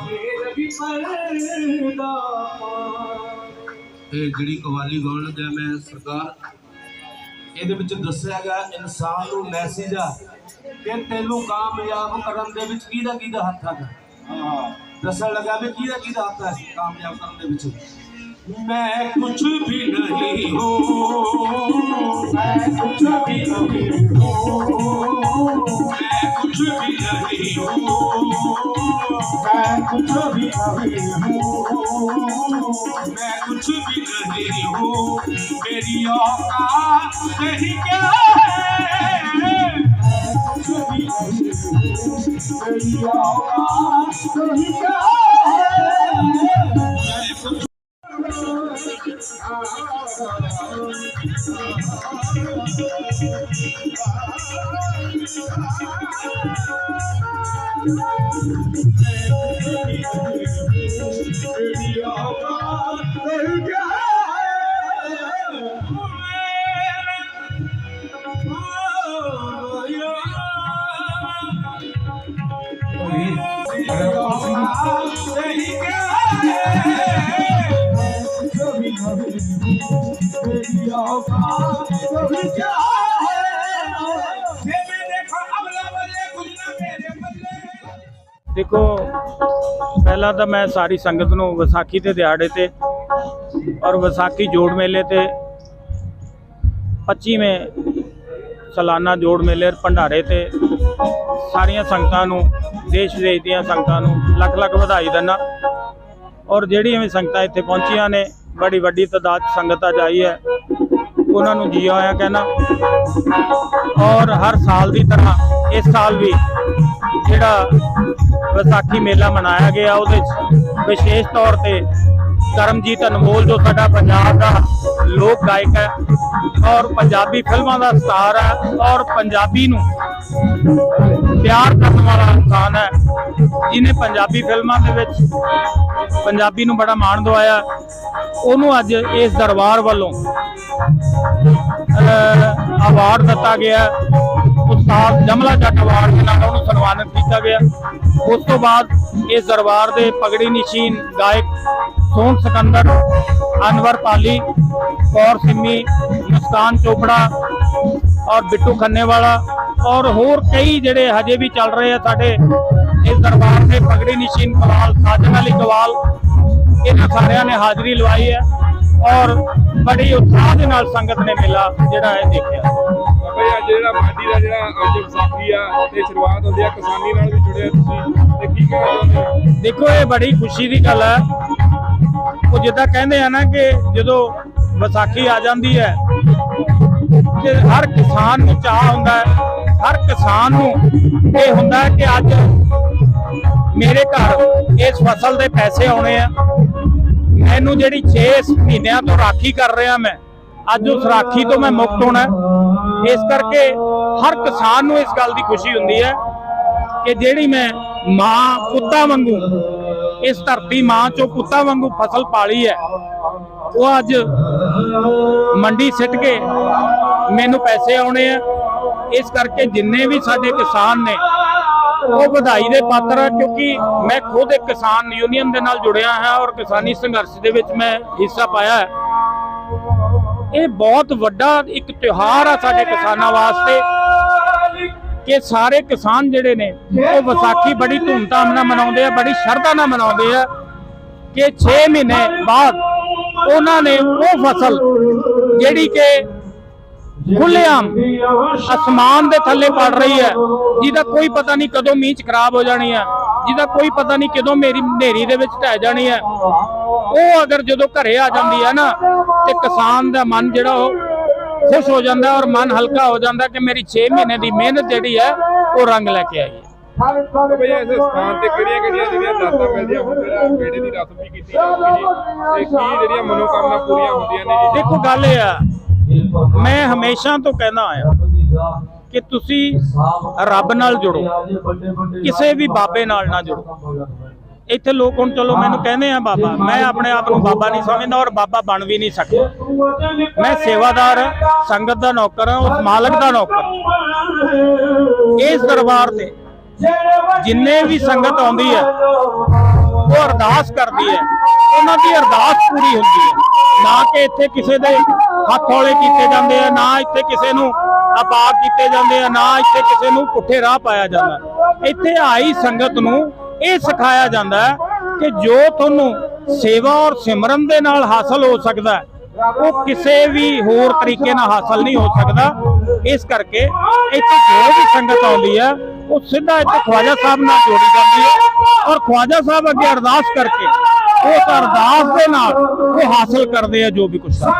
ਫੇਰ ਵੀ ਪਰਦਾ ਇਹ ਜਿਹੜੀ ਕਵਾਲੀ ਗਾਉਣ ਲੱਗਾ ਮੈਂ ਸਰਕਾਰ ਇਹਦੇ ਵਿੱਚ ਦੱਸਿਆ ਗਿਆ ਇਨਸਾਨ ਨੂੰ ਮੈਸੇਜ ਆ ਕਿ ਤੈਨੂੰ ਕਾਮਯਾਬ ਕਰਨ ਦੇ ਵਿੱਚ ਕਿਹਦਾ ਕਿਹਦਾ ਹੱਥ ਹਾਂ। ਦੱਸਣ ਲੱਗਾ ਵੀ ਕਿਹਦਾ ਕਿਹਦਾ ਹੱਥ ਹੈ ਕਾਮਯਾਬ ਕਰਨ ਦੇ ਵਿੱਚ? मैं कुछ भी नहीं हूँ मैं कुछ भी नहीं हूँ मैं कुछ भी नहीं हूँ मैं कुछ भी नहीं हूँ मैं कुछ भी नहीं हूँ मेरी औकात नहीं क्या है मैं कुछ भी नहीं हूँ मेरी औकात नहीं क्या है तेरी औकात भी नहीं हूँ तेरी औकात नहीं क्या है ਦੇਖੋ ਪਹਿਲਾਂ ਤਾਂ ਮੈਂ ਸਾਰੀ ਸੰਗਤ ਨੂੰ ਵਿਸਾਖੀ ਦੇ ਦਿਹਾੜੇ ਤੇ ਔਰ ਵਿਸਾਖੀ ਜੋੜ ਮੇਲੇ ਤੇ 25ਵੇਂ ਸਾਲਾਨਾ ਜੋੜ ਮੇਲੇ ਭੰਡਾਰੇ ਤੇ ਸਾਰੀਆਂ ਸੰਗਤਾਂ ਨੂੰ ਦੇਸ਼ ਵਿਦੇਸ਼ ਦੀਆਂ ਸੰਗਤਾਂ ਨੂੰ ਲੱਖ ਲੱਖ ਵਧਾਈ ਦਿੰਦਾ ਔਰ ਜਿਹੜੀਆਂ ਵੀ ਸੰਗਤਾਂ ਇੱਥੇ ਪਹੁੰਚੀਆਂ ਨੇ ਬੜੀ ਵੱਡੀ ਤਾਦਾਦ ਸੰਗਤ ਅੱਜ ਆਈ ਹੈ। ਉਹਨਾਂ ਨੂੰ ਜੀ ਆਇਆਂ ਕਹਿਣਾ। ਔਰ ਹਰ ਸਾਲ ਦੀ ਤਰ੍ਹਾਂ ਇਸ ਸਾਲ ਵੀ ਜਿਹੜਾ ਵਿਸਾਖੀ ਮੇਲਾ ਮਨਾਇਆ ਗਿਆ, ਉਹਦੇ 'ਚ ਵਿਸ਼ੇਸ਼ ਤੌਰ ਤੇ ਕਰਮਜੀਤ ਅਨਮੋਲ ਜੋ ਸਾਡਾ ਪੰਜਾਬ ਦਾ ਲੋਕ ਗਾਇਕ ਹੈ ਔਰ ਪੰਜਾਬੀ ਫਿਲਮਾਂ ਦਾ ਸਟਾਰ ਹੈ ਔਰ ਪੰਜਾਬੀ ਨੂੰ ਪਿਆਰ ਕਰਨ ਵਾਲਾ ਇਨਸਾਨ ਹੈ ਜਿਨੇ ਪੰਜਾਬੀ ਫਿਲਮਾਂ ਦੇ ਵਿੱਚ ਪੰਜਾਬੀ ਨੂੰ ਬੜਾ ਮਾਣ ਦਵਾਇਆ। ਉਹਨੂੰ ਅੱਜ ਇਸ ਦਰਬਾਰ ਵੱਲੋਂ ਅਵਾਰਡ ਦਿੱਤਾ ਗਿਆ। ਉਸਤਾਦ ਜਮਲਾ ਜੱਟ ਅਵਾਰਡ ਦੇ ਨਾਲ ਉਹਨੂੰ ਸਨਮਾਨਿਤ ਕੀਤਾ ਗਿਆ। ਉਸ ਤੋਂ ਬਾਅਦ ਇਸ ਦਰਬਾਰ ਦੇ ਪਗੜੀ ਨਿਸ਼ੀਨ ਗਾਇਕ ਸੋਹਣ ਸਿਕੰਦਰ, ਅਨਵਰ ਪਾਲੀ, ਕੌਰ ਸਿੰਮੀ, ਮੁਸਕਾਨ ਚੋਪੜਾ ਔਰ ਬਿੱਟੂ ਖੰਨੇਵਾਲਾ ਔਰ ਹੋਰ ਕਈ ਜਿਹੜੇ ਹਜੇ ਵੀ ਚੱਲ ਰਹੇ ਆ ਸਾਡੇ ਇਸ ਦਰਬਾਰ ਦੇ ਪਗੜੀ ਨਿਸ਼ੀਨ ਕਵਾਲ ਸਾਜਨ ਅਲੀ ਕਵਾਲ ਇਹਨਾਂ ਸਾਰਿਆਂ ਨੇ ਹਾਜ਼ਰੀ ਲਵਾਈ ਹੈ ਔਰ ਬੜੀ ਉਤਸ਼ਾਹ ਦੇ ਨਾਲ ਸੰਗਤ ਨੇ ਮੇਲਾ ਜਿਹੜਾ ਇਹ ਦੇਖਿਆ। ਬਾਬਾ ਜੀ ਅੱਜ ਜਿਹੜਾ ਮਾਡੀ ਦਾ ਜਿਹੜਾ ਅੱਜ ਵਿਸਾਖੀ ਆ ਤੇ ਸ਼ੁਰੂਆਤ ਹੁੰਦੀ ਆ ਕਿਸਾਨੀ ਨਾਲ ਵੀ ਜੁੜਿਆ ਤੁਸੀਂ ਤੇ ਕੀ ਕਹਿਣਾ ਚਾਹੁੰਦੇ ਹੋ? ਦੇਖੋ ਇਹ ਬੜੀ ਖੁਸ਼ੀ ਦੀ ਗੱਲ ਹੈ। ਉਹ ਜਿੱਦਾਂ ਕਹਿੰਦੇ ਆ ਨਾ ਕਿ ਜਦੋਂ ਵਿਸਾਖੀ ਆ ਜਾਂਦੀ ਹੈ ਕਿ ਹਰ ਕਿਸਾਨ ਨੂੰ ਚਾਹ ਹੁੰਦਾ ਹੈ ਹਰ ਕਿਸਾਨ ਨੂੰ ਇਹ ਹੁੰਦਾ ਹੈ ਕਿ ਅੱਜ ਮੇਰੇ ਘਰ ਇਸ ਫਸਲ ਦੇ ਪੈਸੇ ਆਉਣੇ ਆ। ਮੈਨੂੰ ਜਿਹੜੀ 6 ਮਹੀਨਿਆਂ ਤੋਂ ਰਾਖੀ ਕਰ ਰਿਹਾ ਮੈਂ, ਅੱਜ ਉਸ ਰਾਖੀ ਤੋਂ ਮੈਂ ਮੁਕਤ ਹੋਣਾ ਇਸ ਕਰਕੇ ਹਰ ਕਿਸਾਨ ਨੂੰ ਇਸ ਗੱਲ ਦੀ ਖੁਸ਼ੀ ਹੁੰਦੀ ਹੈ ਕਿ ਜਿਹੜੀ ਮੈਂ ਮਾਂ ਪੁੱਤਾਂ ਵਾਂਗੂ, ਇਸ ਧਰਤੀ ਮਾਂ ਚੋਂ ਪੁੱਤਾਂ ਵਾਂਗੂ ਫਸਲ ਪਾਲੀ ਹੈ, ਉਹ ਅੱਜ ਮੰਡੀ ਸਿੱਟ ਕੇ ਮੈਨੂੰ ਪੈਸੇ ਆਉਣੇ ਆ। ਇਸ ਕਰਕੇ ਜਿੰਨੇ ਵੀ ਸਾਡੇ ਕਿਸਾਨ ਨੇ ਉਹ ਵਧਾਈ ਦੇ ਪਾਤਰ ਆ, ਕਿਉਂਕਿ ਮੈਂ ਖੁਦ ਇੱਕ ਕਿਸਾਨ ਯੂਨੀਅਨ ਦੇ ਨਾਲ ਜੁੜਿਆ ਹਾਂ ਔਰ ਕਿਸਾਨੀ ਸੰਘਰਸ਼ ਦੇ ਵਿੱਚ ਮੈਂ ਹਿੱਸਾ ਪਾਇਆ ਹੈ। ਇਹ ਬਹੁਤ ਵੱਡਾ ਇੱਕ ਤਿਉਹਾਰ ਆ ਸਾਡੇ ਕਿਸਾਨਾਂ ਵਾਸਤੇ ਕਿ ਸਾਰੇ ਕਿਸਾਨ ਜਿਹੜੇ ਨੇ, ਉਹ ਵਿਸਾਖੀ ਬੜੀ ਧੂਮਧਾਮ ਨਾਲ ਮਨਾਉਂਦੇ ਆ, ਬੜੀ ਸ਼ਰਧਾ ਨਾਲ ਮਨਾਉਂਦੇ ਆ ਕਿ 6 ਮਹੀਨੇ ਬਾਅਦ ਉਹਨਾਂ ਨੇ ਉਹ ਫਸਲ ਜਿਹੜੀ ਕਿ ਖੁੱਲ੍ਹੇਆਮ ਅਸਮਾਨ ਦੇ ਥੱਲੇ ਪੜ ਰਹੀ ਹੈ। ਜਿਹਦਾ ਕੋਈ ਪਤਾ ਨਹੀਂ ਕਦੋਂ ਮੀਂਹ ਚ ਖਰਾਬ ਹੋ ਜਾਣੀ ਹੈ। ਜਿਹਦਾ ਕੋਈ ਪਤਾ ਨਹੀਂ ਕਦੋਂ ਮੇਰੀ ਹਨੇਰੀ ਦੇ ਵਿੱਚ ਢਹਿ ਜਾਣੀ ਹੈ। ਉਹ ਅਗਰ ਜਦੋਂ ਘਰੇ ਆ ਜਾਂਦੀ ਹੈ ਨਾ ਤੇ ਕਿਸਾਨ ਦਾ ਮਨ ਜਿਹੜਾ ਉਹ ਖੁਸ਼ ਹੋ ਜਾਂਦਾ ਔਰ ਮਨ ਹਲਕਾ ਹੋ ਜਾਂਦਾ ਕਿ ਮੇਰੀ 6 ਮਹੀਨੇ ਦੀ ਮਿਹਨਤ ਜਿਹੜੀ ਹੈ ਉਹ ਰੰਗ ਲੈ ਕੇ ਆਈ ਹੈ। ਬਾਬਾ ਜੀ ਇਸ ਸਥਾਨ ਤੇ ਕਿਹੜੀਆਂ ਕਿਹੜੀਆਂ ਜਿਹੜੀਆਂ ਦਾਤਾਂ ਮਿਲਦੀਆਂ ਹੁਣ ਜਿਹੜਾ ਬੇੜੇ ਦੀ ਰਸਮ ਵੀ ਕੀਤੀ ਜਾਂਦੀ ਜੀ ਤੇ ਕੀ ਜਿਹੜੀਆਂ ਮਨੋਕਾਮਨਾ ਪੂਰੀਆਂ ਹੁੰਦੀਆਂ ਨੇ ਦੇਖੋ ਗੱਲ ਇਹ ਆ ਮੈਂ ਹਮੇਸ਼ਾ ਤੋਂ ਕਹਿੰਦਾ ਆਇਆ ਕਿ ਤੁਸੀਂ ਰੱਬ ਨਾਲ ਜੁੜੋ। ਕਿਸੇ ਵੀ ਬਾਬੇ ਨਾਲ ਨਾ ਜੁੜੋ। ਇੱਥੇ ਲੋਕ ਹੁਣ ਚਲੋ ਮੈਨੂੰ ਕਹਿੰਦੇ ਆ, ਬਾਬਾ, ਮੈਂ ਆਪਣੇ ਆਪ ਨੂੰ ਬਾਬਾ ਨਹੀਂ ਸਮਝਦਾ ਔਰ ਬਾਬਾ ਬਣ ਵੀ ਨਹੀਂ ਸਕਦਾ। ਮੈਂ ਸੇਵਾਦਾਰ, ਸੰਗਤ ਦਾ ਨੌਕਰ ਹਾਂ, ਉਸ ਮਾਲਕ ਦਾ ਨੌਕਰ ਇਸ ਦਰਬਾਰ ਤੇ ਜਿੰਨੇ ਵੀ ਸੰਗਤ ਆਉਂਦੀ ਹੈ, ਉਹ ਅਰਦਾਸ ਕਰਦੀ ਹੈ। ਉਹਨਾਂ ਦੀ ਅਰਦਾਸ ਪੂਰੀ ਹੁੰਦੀ ਹੈ। ਨਾ ਕਿ ਇੱਥੇ ਕਿਸੇ ਦੇ ਹੱਥ ਹੌਲੇ ਕੀਤੇ ਜਾਂਦੇ ਆ, ਨਾ ਇੱਥੇ ਕਿਸੇ ਨੂੰ ਅਪਾਗ ਕੀਤੇ ਜਾਂਦੇ ਆ, ਨਾ ਇੱਥੇ ਕਿਸੇ ਨੂੰ ਪੁੱਠੇ ਰਾਹ ਪਾਇਆ ਜਾਂਦਾ। ਇੱਥੇ ਆਈ ਸੰਗਤ ਨੂੰ ਇਹ ਸਿਖਾਇਆ ਜਾਂਦਾ ਕਿ ਜੋ ਤੁਹਾਨੂੰ ਸੇਵਾ ਔਰ ਸਿਮਰਨ ਦੇ ਨਾਲ ਹਾਸਲ ਹੋ ਸਕਦਾ ਉਹ ਕਿਸੇ ਵੀ ਹੋਰ ਤਰੀਕੇ ਨਾਲ ਹਾਸਲ ਨਹੀਂ ਹੋ ਸਕਦਾ। ਇਸ ਕਰਕੇ ਇੱਥੇ ਜੋ ਵੀ ਸੰਗਤ ਆਉਂਦੀ ਹੈ, ਉਹ ਸਿੱਧਾ ਇੱਥੇ ਖਵਾਜਾ ਸਾਹਿਬ ਨਾਲ ਜੋੜੀ ਜਾਂਦੀ ਹੈ ਔਰ ਖਵਾਜਾ ਸਾਹਿਬ ਅੱਗੇ ਅਰਦਾਸ ਕਰਕੇ ਉਸ ਅਰਦਾਸ ਦੇ ਨਾਲ ਉਹ ਹਾਸਲ ਕਰਦੇ ਆ ਜੋ ਵੀ ਕੁਝ ਕਰਦੇ